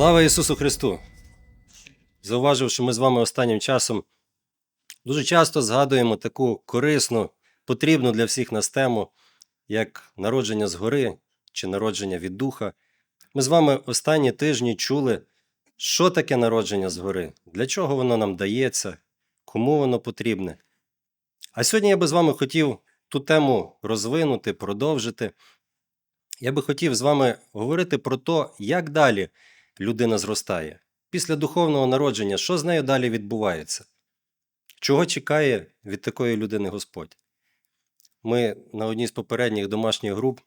Слава Ісусу Христу! Зауважив, що ми з вами останнім часом дуже часто згадуємо таку корисну, потрібну для всіх нас тему, як народження згори чи народження від духа. Ми з вами останні тижні чули, що таке народження згори, для чого воно нам дається, кому воно потрібне. А сьогодні я би з вами хотів ту тему розвинути, продовжити. Я би хотів з вами говорити про те, як далі людина зростає. Після духовного народження, що з нею далі відбувається? Чого чекає від такої людини Господь? Ми на одній з попередніх домашніх груп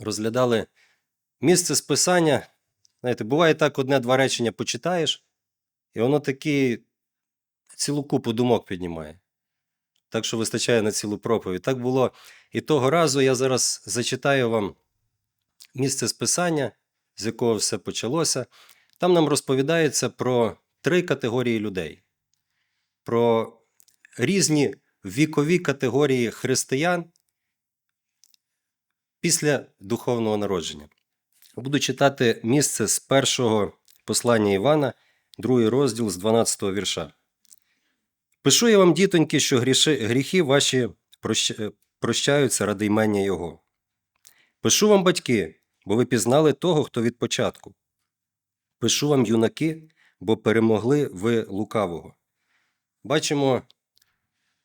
розглядали місце списання. Знаєте, буває так, одне-два речення почитаєш, і воно таки цілу купу думок піднімає. Так що вистачає на цілу проповідь. Так було і того разу я зараз зачитаю вам місце списання, з якого все почалося. Там нам розповідається про три категорії людей, про різні вікові категорії християн після духовного народження. Буду читати місце з першого послання Івана, другий розділ з 12 вірша. Пишу я вам, дітоньки, що гріхи ваші прощаються ради імення Його. Пишу вам, батьки, бо ви пізнали того, хто від початку. Пишу вам, юнаки, бо перемогли ви лукавого. Бачимо,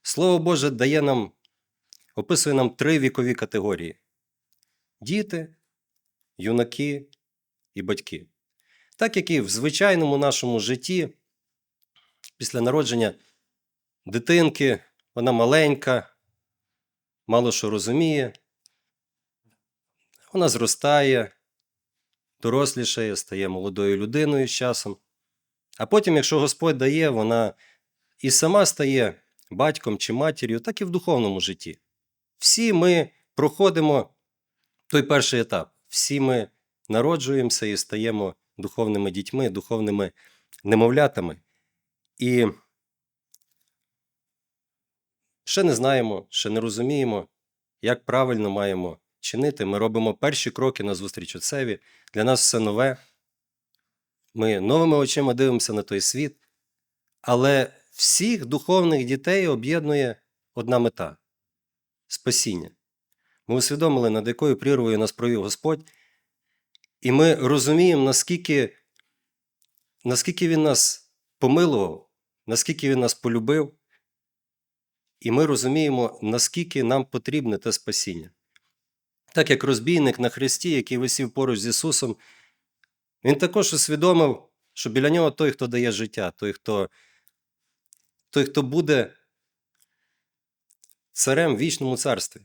Слово Боже дає нам, описує нам три вікові категорії: діти, юнаки і батьки. Так як і в звичайному нашому житті, після народження дитинки, вона маленька, мало що розуміє, вона зростає, дорослішає, стає молодою людиною з часом. А потім, якщо Господь дає, вона і сама стає батьком чи матір'ю, так і в духовному житті. Всі ми проходимо той перший етап. Всі ми народжуємося і стаємо духовними дітьми, духовними немовлятами. І ще не знаємо, ще не розуміємо, як правильно маємо чинити. Ми робимо перші кроки на зустріч Отцеві. Для нас все нове. Ми новими очима дивимося на той світ. Але всіх духовних дітей об'єднує одна мета спасіння. Ми усвідомили, над якою прірвою нас провів Господь, і ми розуміємо, наскільки, наскільки Він нас помилував, наскільки Він нас полюбив, і ми розуміємо, наскільки нам потрібне те спасіння. Так як розбійник на хресті, який висів поруч з Ісусом, він також усвідомив, що біля нього той, хто дає життя, той, хто, той, хто буде царем в вічному царстві.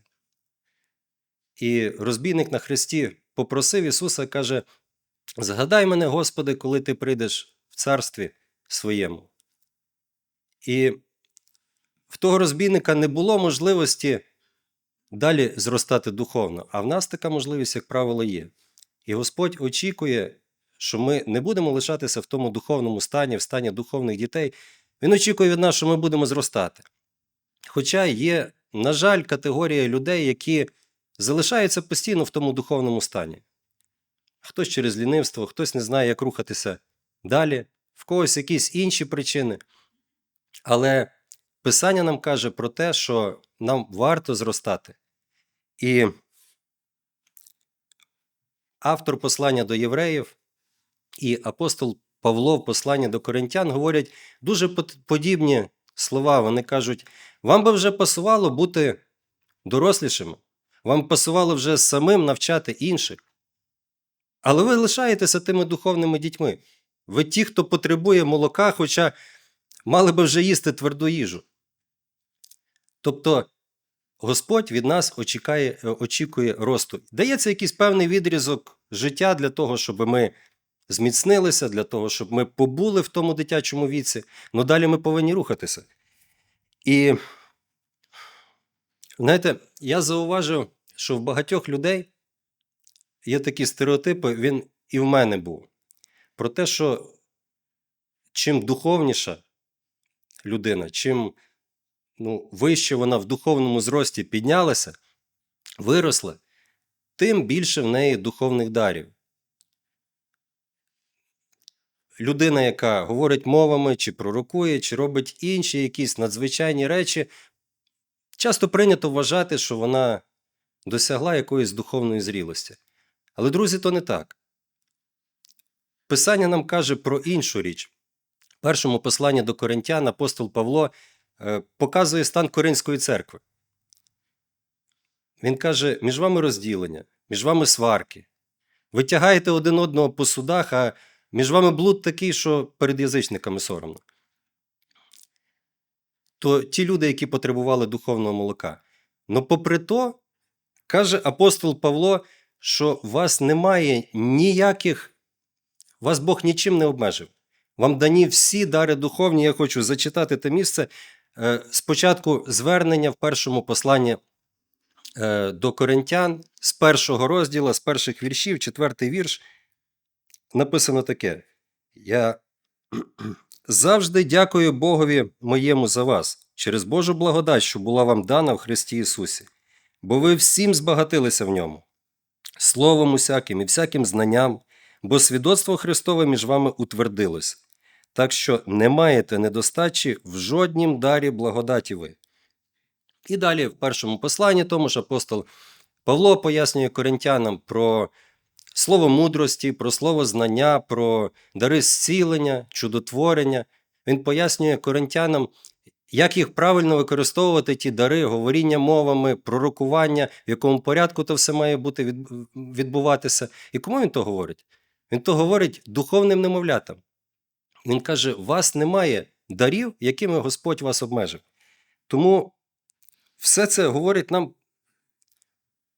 І розбійник на хресті попросив Ісуса, каже: Згадай мене, Господи, коли ти прийдеш в царстві своєму. І в того розбійника не було можливості далі зростати духовно, а в нас така можливість, як правило, є. І Господь очікує, що ми не будемо лишатися в тому духовному стані, в стані духовних дітей. Він очікує від нас, що ми будемо зростати. Хоча є, на жаль, категорія людей, які залишаються постійно в тому духовному стані. Хтось через лінивство, хтось не знає, як рухатися далі, в когось якісь інші причини. Але Писання нам каже про те, що нам варто зростати. І автор послання до євреїв і апостол Павло в посланні до коринтян говорять дуже подібні слова. Вони кажуть: вам би вже пасувало бути дорослішими, вам пасувало вже самим навчати інших. Але ви лишаєтеся тими духовними дітьми. Ви ті, хто потребує молока, хоча мали би вже їсти тверду їжу. Тобто Господь від нас очікає, е, очікує росту. Дається якийсь певний відрізок життя для того, щоб ми зміцнилися, для того, щоб ми побули в тому дитячому віці. Ну далі ми повинні рухатися. І знаєте, я зауважив, що в багатьох людей є такі стереотипи, він і в мене був. Про те, що чим духовніша людина, чим ну, вище вона в духовному зрості піднялася, виросла, тим більше в неї духовних дарів. людина, яка говорить мовами, чи пророкує, чи робить інші якісь надзвичайні речі, часто прийнято вважати, що вона досягла якоїсь духовної зрілості. Але, друзі, то не так. Писання нам каже про іншу річ. В першому посланні до Коринтян апостол Павло показує стан Коринської церкви. Він каже: між вами розділення, між вами сварки. Ви тягаєте один одного по судах, а між вами блуд такий, що перед язичниками соромно. То ті люди, які потребували духовного молока. Ну, попри то, каже апостол Павло, що вас немає ніяких, вас Бог нічим не обмежив. Вам дані всі дари духовні. Я хочу зачитати те місце. Е, Спочатку звернення в першому посланні е, до коринтян з першого розділу, з перших віршів, четвертий вірш, написано таке: Я завжди дякую Богові моєму за вас, через Божу благодать, що була вам дана в Христі Ісусі, бо ви всім збагатилися в ньому, словом усяким і всяким знанням, бо свідоцтво Христове між вами утвердилось. Так що не маєте недостачі в жоднім дарі благодаті ви. І далі в першому посланні тому ж апостол Павло пояснює коринтянам про слово мудрості, про слово знання, про дари зцілення, чудотворення. Він пояснює коринтянам, як їх правильно використовувати ті дари, говоріння мовами, пророкування, в якому порядку то все має бути відбуватися. І кому він то говорить? Він то говорить духовним немовлятам. Він каже: у вас немає дарів, якими Господь вас обмежив. Тому все це говорить нам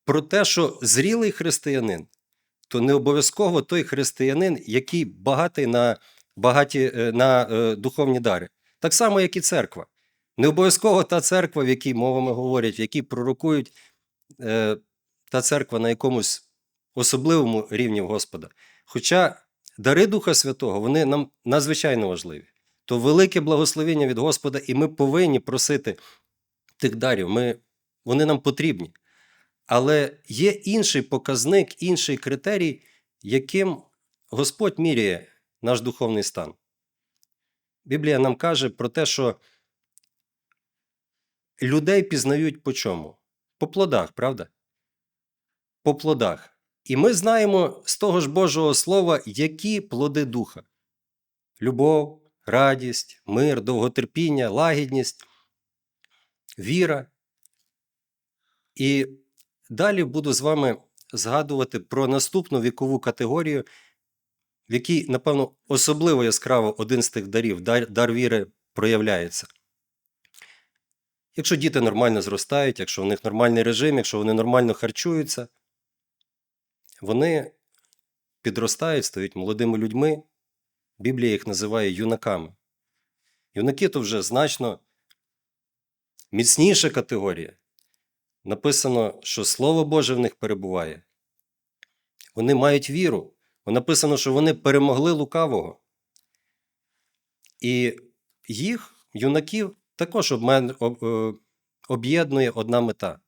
про те, що зрілий християнин то не обов'язково той християнин, який багатий на, багаті, е, на е, духовні дари. Так само, як і церква. Не обов'язково та церква, в якій мовами говорять, в якій пророкують, е, та церква на якомусь особливому рівні Господа. Хоча дари Духа Святого вони нам надзвичайно важливі. То велике благословення від Господа, і ми повинні просити тих дарів. Ми, вони нам потрібні. Але є інший показник, інший критерій, яким Господь міряє наш духовний стан. Біблія нам каже про те, що людей пізнають по чому? По плодах, правда? По плодах. І ми знаємо з того ж Божого Слова, які плоди духа: любов, радість, мир, довготерпіння, лагідність, віра. І далі буду з вами згадувати про наступну вікову категорію, в якій, напевно, особливо яскраво один з тих дарів, дар, дар віри, проявляється. Якщо діти нормально зростають, якщо в них нормальний режим, якщо вони нормально харчуються, вони підростають, стають молодими людьми. Біблія їх називає юнаками. Юнаки то вже значно міцніша категорія. Написано, що Слово Боже в них перебуває. Вони мають віру. Написано, що вони перемогли лукавого. І їх, юнаків, також е, об'єднує одна мета.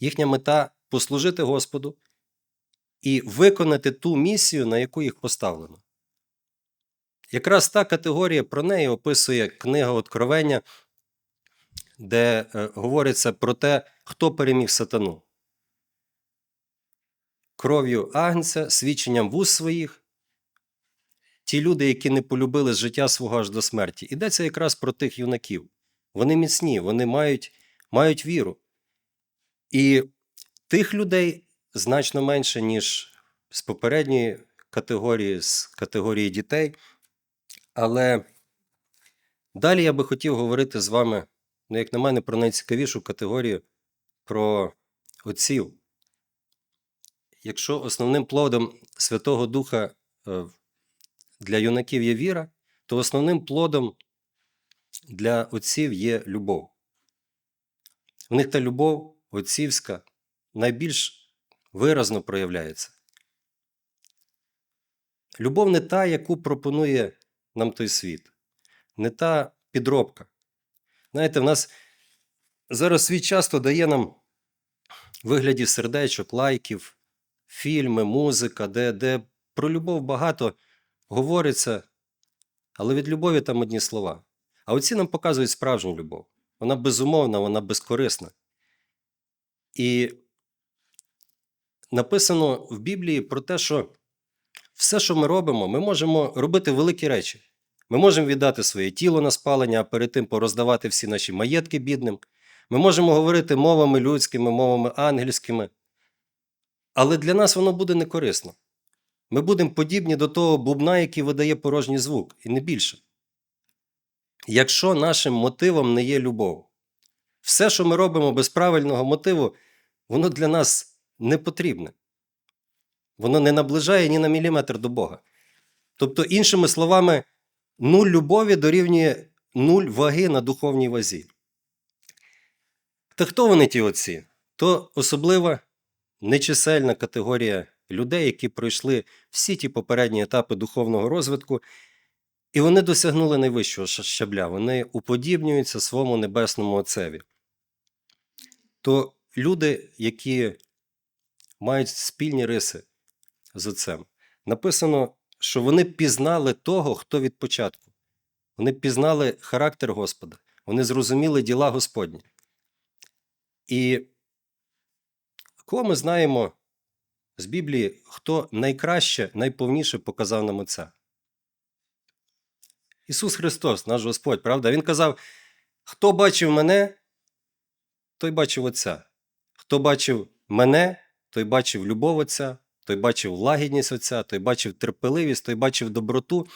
Їхня мета послужити Господу і виконати ту місію, на яку їх поставлено. Якраз та категорія про неї описує книга Откровення, де е, говориться про те, хто переміг сатану. Кров'ю агнця, свідченням вуз своїх. Ті люди, які не полюбили життя свого аж до смерті. Йдеться якраз про тих юнаків. Вони міцні, вони мають, мають віру. І тих людей значно менше, ніж з попередньої категорії, з категорії дітей. Але далі я би хотів говорити з вами, ну, як на мене, про найцікавішу категорію про отців. Якщо основним плодом Святого Духа е, для юнаків є віра, то основним плодом для отців є любов. В них та любов отцівська найбільш виразно проявляється. Любов не та, яку пропонує нам той світ, не та підробка. Знаєте, в нас зараз світ часто дає нам в вигляді сердечок, лайків, фільми, музика, де, де про любов багато, говориться, але від любові там одні слова. А оці нам показують справжню любов. Вона безумовна, вона безкорисна. І написано в Біблії про те, що все, що ми робимо, ми можемо робити великі речі. Ми можемо віддати своє тіло на спалення, а перед тим пороздавати всі наші маєтки бідним. Ми можемо говорити мовами людськими, мовами ангельськими. Але для нас воно буде некорисно. Ми будемо подібні до того бубна, який видає порожній звук, і не більше. Якщо нашим мотивом не є любов, все, що ми робимо без правильного мотиву, воно для нас не потрібне. Воно не наближає ні на міліметр до Бога. Тобто, іншими словами, нуль любові дорівнює нуль ваги на духовній вазі. Та хто вони ті отці? То особлива нечисельна категорія людей, які пройшли всі ті попередні етапи духовного розвитку, і вони досягнули найвищого щабля. Вони уподібнюються своєму небесному Отцеві. То люди, які мають спільні риси з Отцем, написано, що вони пізнали того, хто від початку. Вони пізнали характер Господа, вони зрозуміли діла Господні. І кого ми знаємо з Біблії, хто найкраще, найповніше показав нам Отця? Ісус Христос, наш Господь, правда? Він казав: хто бачив мене, той бачив Отця. Хто бачив мене, той бачив любов Отця, той бачив лагідність Отця, той бачив терпеливість, той бачив доброту.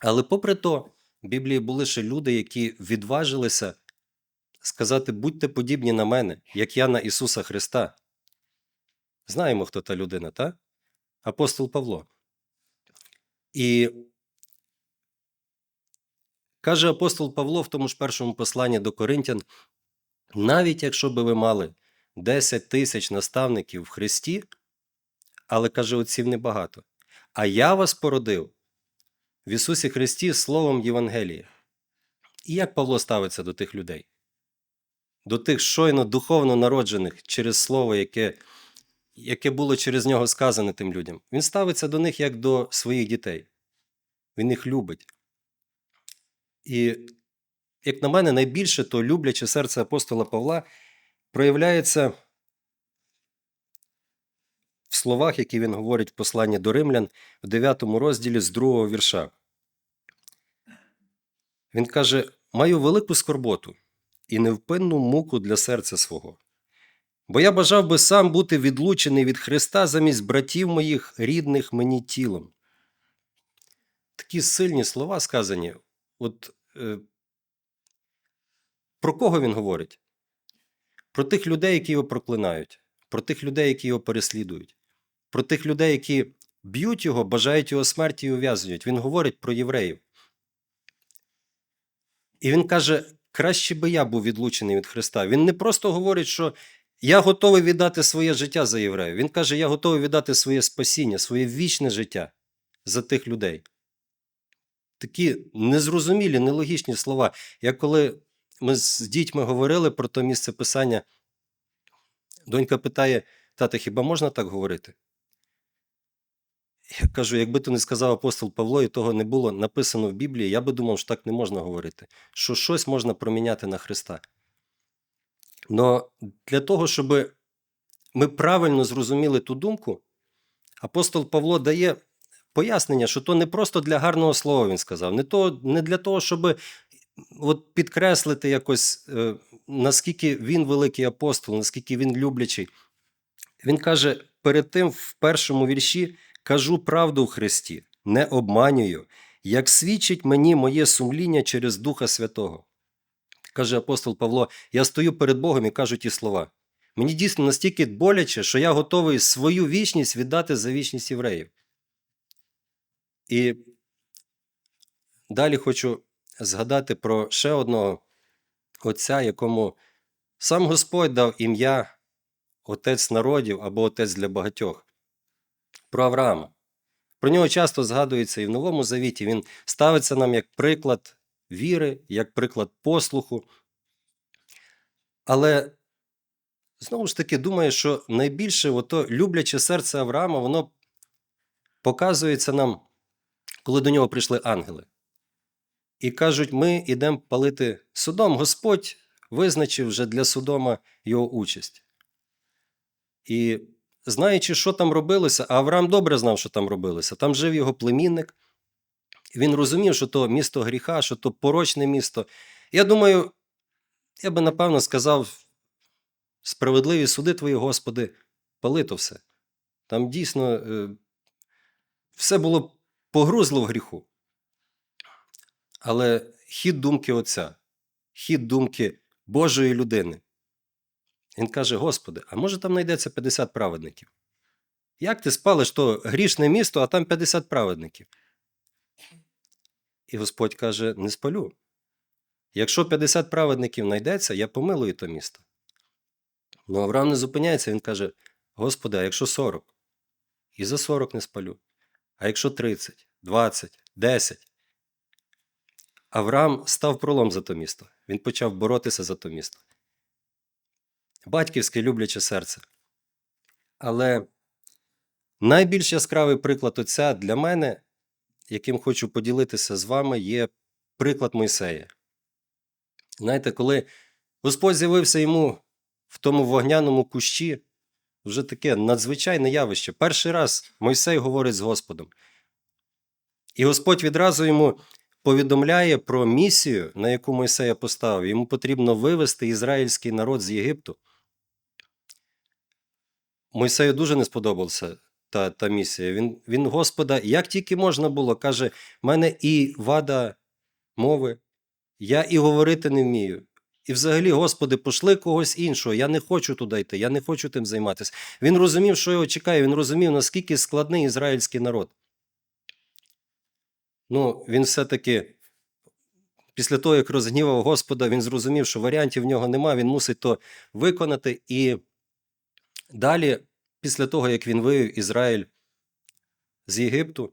Але попри то, в Біблії були ще люди, які відважилися сказати: будьте подібні на мене, як я на Ісуса Христа. Знаємо, хто та людина, так? Апостол Павло. І каже апостол Павло в тому ж першому посланні до Коринтян: навіть якщо би ви мали 10 тисяч наставників в Христі, але каже, отців небагато. А я вас породив в Ісусі Христі Словом Євангелія. І як Павло ставиться до тих людей? До тих щойно духовно народжених через Слово, яке, яке було через нього сказане тим людям. Він ставиться до них як до своїх дітей. Він їх любить. І, як на мене, найбільше то любляче серце апостола Павла проявляється в словах, які він говорить в посланні до римлян в 9 розділі з другого вірша. Він каже: Маю велику скорботу і невпинну муку для серця свого. Бо я бажав би сам бути відлучений від Христа замість братів моїх рідних мені тілом. Такі сильні слова сказані. От е, про кого він говорить? Про тих людей, які його проклинають, про тих людей, які його переслідують, про тих людей, які б'ють його, бажають його смерті і ув'язнюють. Він говорить про євреїв. І він каже: краще би я був відлучений від Христа. Він не просто говорить, що я готовий віддати своє життя за євреїв. Він каже, я готовий віддати своє спасіння, своє вічне життя за тих людей. Такі незрозумілі, нелогічні слова. Я коли ми з дітьми говорили про то місце писання, донька питає: тата, хіба можна так говорити? Я кажу, якби то не сказав апостол Павло, і того не було написано в Біблії, я би думав, що так не можна говорити, що щось можна проміняти на Христа. Но для того, щоб ми правильно зрозуміли ту думку, апостол Павло дає пояснення, що то не просто для гарного слова він сказав, не, то, не для того, щоб от підкреслити якось, е, наскільки він великий апостол, наскільки він люблячий. Він каже перед тим в першому вірші: кажу правду в Христі, не обманюю, як свідчить мені моє сумління через Духа Святого. Каже апостол Павло: я стою перед Богом і кажу ті слова. Мені дійсно настільки боляче, що я готовий свою вічність віддати за вічність євреїв. І далі хочу згадати про ще одного отця, якому сам Господь дав ім'я Отець народів або Отець для багатьох. Про Авраама. Про нього часто згадується і в Новому Завіті. Він ставиться нам як приклад віри, як приклад послуху. Але знову ж таки думаю, що найбільше ото любляче серце Авраама, воно показується нам, коли до нього прийшли ангели. І кажуть, ми йдемо палити Содом. Господь визначив вже для Содома його участь. І знаючи, що там робилося, а Авраам добре знав, що там робилося. Там жив його племінник. Він розумів, що то місто гріха, що то порочне місто. Я думаю, я би напевно сказав: справедливі суди твої, Господи, пали то все. Там дійсно е, все було погрузло в гріху. Але хід думки Отця, хід думки Божої людини. Він каже: Господи, а може там знайдеться 50 праведників? Як ти спалиш то грішне місто, а там 50 праведників? І Господь каже: не спалю. Якщо 50 праведників знайдеться, я помилую то місто. Ну, Авраам не зупиняється, він каже: Господи, а якщо 40? І за 40 не спалю. А якщо 30, 20, 10? Авраам став пролом за то місто. Він почав боротися за то місто. Батьківське любляче серце. Але найбільш яскравий приклад отця для мене, яким хочу поділитися з вами, є приклад Мойсея. Знаєте, коли Господь з'явився йому в тому вогняному кущі, вже таке надзвичайне явище. Перший раз Мойсей говорить з Господом. І Господь відразу йому повідомляє про місію, на яку Мойсея поставив. Йому потрібно вивести ізраїльський народ з Єгипту. Мойсею дуже не сподобалася та, та місія. Він, він Господа, як тільки можна було, каже: в мене і вада мови, я і говорити не вмію. І взагалі, Господи, пошли когось іншого. Я не хочу туди йти, я не хочу тим займатися. Він розумів, що його чекає, він розумів, наскільки складний ізраїльський народ. Ну, він все-таки, після того, як розгнівав Господа, він зрозумів, що варіантів в нього нема, він мусить то виконати. І далі, після того, як він вивів Ізраїль з Єгипту,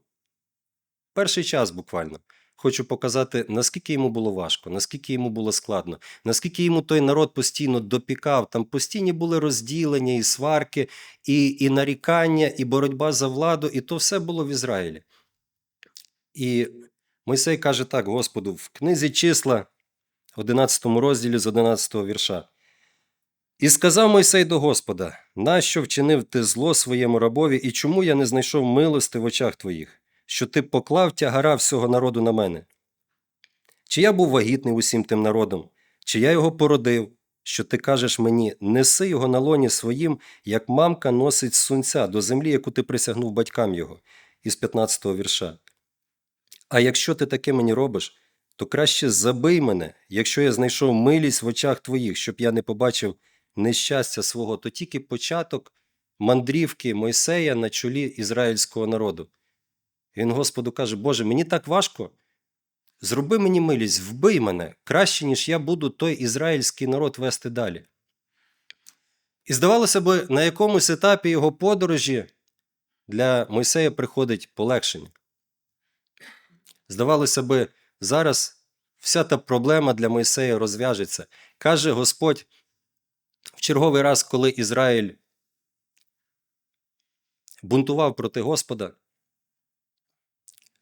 перший час буквально. Хочу показати, наскільки йому було важко, наскільки йому було складно, наскільки йому той народ постійно допікав. Там постійні були розділення, і сварки, і, і нарікання, і боротьба за владу, і то все було в Ізраїлі. І Мойсей каже так Господу в книзі числа, 11 розділі з 11 вірша. І сказав Мойсей до Господа: Нащо вчинив ти зло своєму рабові, і чому я не знайшов милости в очах твоїх, що ти поклав тягара всього народу на мене? Чи я був вагітний усім тим народом, чи я його породив, що ти кажеш мені, неси його на лоні своїм, як мамка носить сунця до землі, яку ти присягнув батькам його, із 15 го вірша. А якщо ти таке мені робиш, то краще забий мене, якщо я знайшов милість в очах твоїх, щоб я не побачив нещастя свого, то тільки початок мандрівки Мойсея на чолі ізраїльського народу. Він Господу каже: Боже, мені так важко. Зроби мені милість, вбий мене краще, ніж я буду той ізраїльський народ вести далі. І здавалося б, на якомусь етапі його подорожі для Мойсея приходить полегшення. Здавалося би, зараз вся та проблема для Мойсея розв'яжеться. Каже Господь в черговий раз, коли Ізраїль бунтував проти Господа,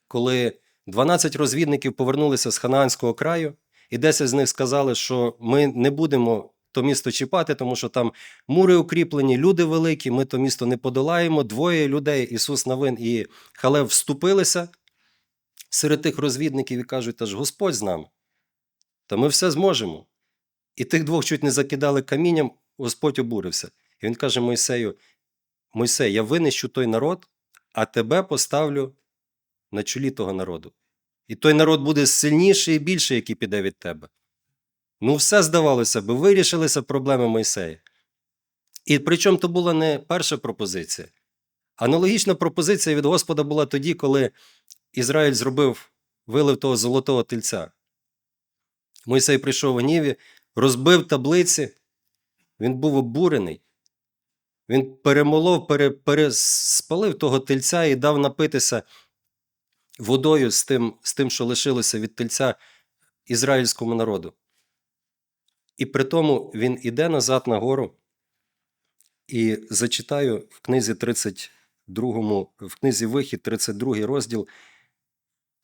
коли 12 розвідників повернулися з Ханаанського краю, і 10 з них сказали, що ми не будемо то місто чіпати, тому що там мури укріплені, люди великі, ми то місто не подолаємо. Двоє людей, Ісус Навин і Халев, вступилися серед тих розвідників і кажуть, та ж Господь з нами, та ми все зможемо. І тих двох чуть не закидали камінням, Господь обурився. І він каже Мойсею: Мойсей, я винищу той народ, а тебе поставлю на чолі того народу. І той народ буде сильніший і більший, який піде від тебе. Ну, все здавалося би, вирішилися проблеми Мойсея. І причому то була не перша пропозиція. Аналогічна пропозиція від Господа була тоді, коли Ізраїль зробив, вилив того золотого тельця. Мойсей прийшов в гніві, розбив таблиці, він був обурений. Він перемолов, пере, переспалив того тельця і дав напитися водою з тим, з тим, що лишилося від тельця ізраїльському народу. І при тому він іде назад на гору і зачитаю в книзі 32, в книзі Вихід, 32 розділ,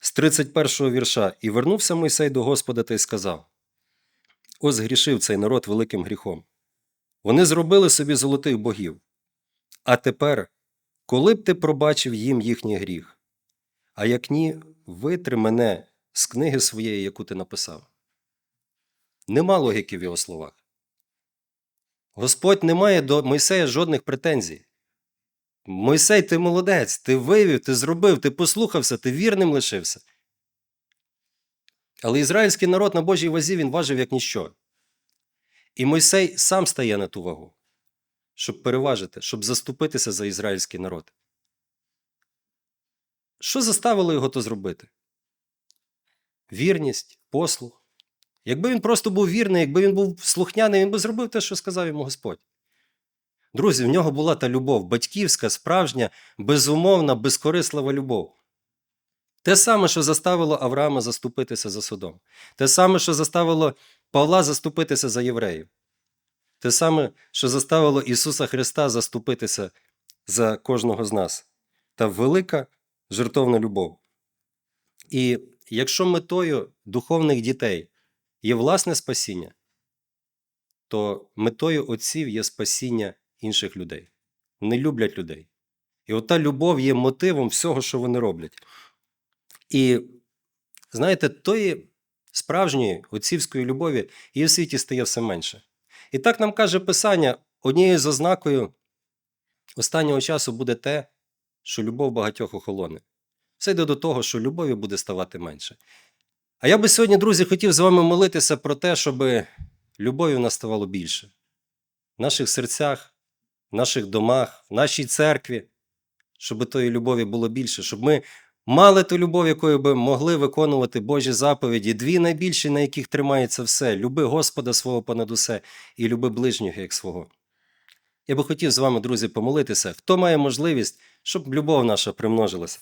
з 31 вірша. І вернувся Мойсей до Господа та й сказав: Ось грішив цей народ великим гріхом. Вони зробили собі золотих богів. А тепер, коли б ти пробачив їм їхній гріх, а як ні, витри мене з книги своєї, яку ти написав. Нема логіки в його словах. Господь не має до Мойсея жодних претензій. Мойсей, ти молодець, ти вивів, ти зробив, ти послухався, ти вірним лишився. Але ізраїльський народ на Божій вазі він важив як ніщо. І Мойсей сам стає на ту вагу, щоб переважити, щоб заступитися за ізраїльський народ. Що заставило його то зробити? Вірність, послух. Якби він просто був вірний, якби він був слухняний, він би зробив те, що сказав йому Господь. Друзі, в нього була та любов, батьківська, справжня, безумовна, безкорислива любов. Те саме, що заставило Авраама заступитися за Содом. Те саме, що заставило Павла заступитися за євреїв. Те саме, що заставило Ісуса Христа заступитися за кожного з нас. Та велика жертовна любов. І якщо метою духовних дітей є власне спасіння, то метою отців є спасіння інших людей. Вони люблять людей. І ота любов є мотивом всього, що вони роблять. І знаєте, тої справжньої отцівської любові її в світі стає все менше. І так нам каже Писання, однією з ознакою останнього часу буде те, що любов багатьох охолоне. Все йде до того, що любові буде ставати менше. А я би сьогодні, друзі, хотів з вами молитися про те, щоб любові в нас ставало більше. В наших серцях, в наших домах, в нашій церкві, щоб тої любові було більше, щоб ми мали ту любов, якою би могли виконувати Божі заповіді, дві найбільші, на яких тримається все: люби Господа свого понад усе і люби ближнього як свого. Я би хотів з вами, друзі, помолитися, хто має можливість, щоб любов наша примножилася.